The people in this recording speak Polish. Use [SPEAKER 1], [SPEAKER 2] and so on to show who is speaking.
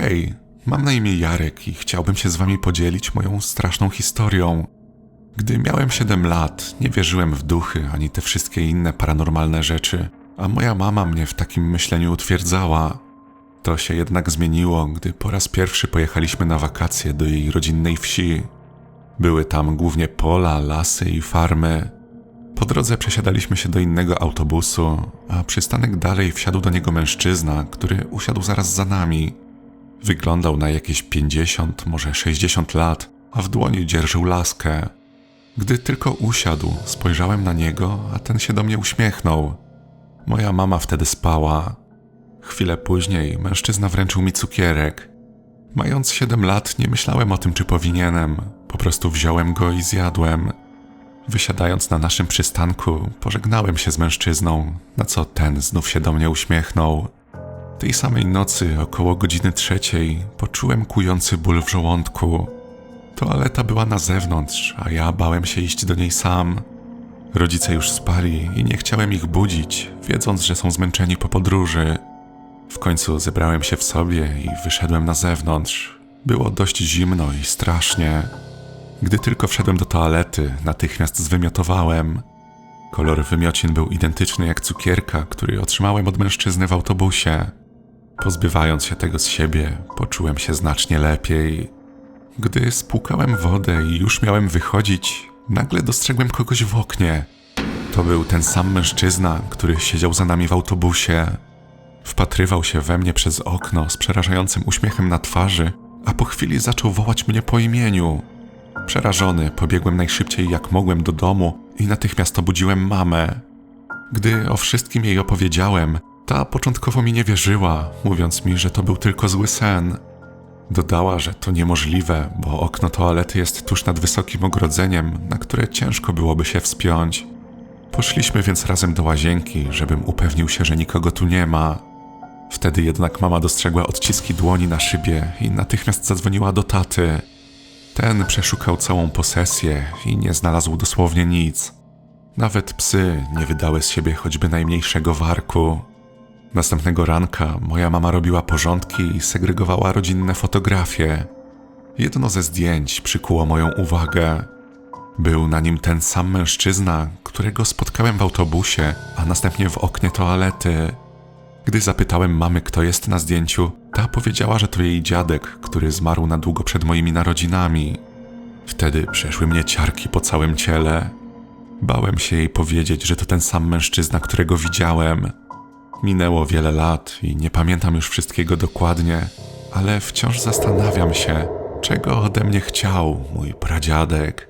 [SPEAKER 1] Hej, mam na imię Jarek i chciałbym się z wami podzielić moją straszną historią. Gdy miałem 7 lat, nie wierzyłem w duchy ani te wszystkie inne paranormalne rzeczy, a moja mama mnie w takim myśleniu utwierdzała. To się jednak zmieniło, gdy po raz pierwszy pojechaliśmy na wakacje do jej rodzinnej wsi. Były tam głównie pola, lasy i farmy. Po drodze przesiadaliśmy się do innego autobusu, a przystanek dalej wsiadł do niego mężczyzna, który usiadł zaraz za nami. Wyglądał na jakieś 50, może 60 lat, a w dłoni dzierżył laskę. Gdy tylko usiadł, spojrzałem na niego, a ten się do mnie uśmiechnął. Moja mama wtedy spała. Chwilę później mężczyzna wręczył mi cukierek. Mając 7 lat, nie myślałem o tym, czy powinienem. Po prostu wziąłem go i zjadłem. Wysiadając na naszym przystanku, pożegnałem się z mężczyzną, na co ten znów się do mnie uśmiechnął. Tej samej nocy, około godziny trzeciej, poczułem kujący ból w żołądku. Toaleta była na zewnątrz, a ja bałem się iść do niej sam. Rodzice już spali i nie chciałem ich budzić, wiedząc, że są zmęczeni po podróży. W końcu zebrałem się w sobie i wyszedłem na zewnątrz. Było dość zimno i strasznie. Gdy tylko wszedłem do toalety, natychmiast zwymiotowałem. Kolor wymiocin był identyczny jak cukierka, który otrzymałem od mężczyzny w autobusie. Pozbywając się tego z siebie, poczułem się znacznie lepiej. Gdy spłukałem wodę i już miałem wychodzić, nagle dostrzegłem kogoś w oknie. To był ten sam mężczyzna, który siedział za nami w autobusie. Wpatrywał się we mnie przez okno z przerażającym uśmiechem na twarzy, a po chwili zaczął wołać mnie po imieniu. Przerażony, pobiegłem najszybciej jak mogłem do domu i natychmiast obudziłem mamę. Gdy o wszystkim jej opowiedziałem, ta początkowo mi nie wierzyła, mówiąc mi, że to był tylko zły sen. Dodała, że to niemożliwe, bo okno toalety jest tuż nad wysokim ogrodzeniem, na które ciężko byłoby się wspiąć. Poszliśmy więc razem do łazienki, żebym upewnił się, że nikogo tu nie ma. Wtedy jednak mama dostrzegła odciski dłoni na szybie i natychmiast zadzwoniła do taty. Ten przeszukał całą posesję i nie znalazł dosłownie nic. Nawet psy nie wydały z siebie choćby najmniejszego warku. Następnego ranka moja mama robiła porządki i segregowała rodzinne fotografie. Jedno ze zdjęć przykuło moją uwagę. Był na nim ten sam mężczyzna, którego spotkałem w autobusie, a następnie w oknie toalety. Gdy zapytałem mamy, kto jest na zdjęciu, ta powiedziała, że to jej dziadek, który zmarł na długo przed moimi narodzinami. Wtedy przeszły mnie ciarki po całym ciele. Bałem się jej powiedzieć, że to ten sam mężczyzna, którego widziałem. Minęło wiele lat i nie pamiętam już wszystkiego dokładnie, ale wciąż zastanawiam się, czego ode mnie chciał mój pradziadek.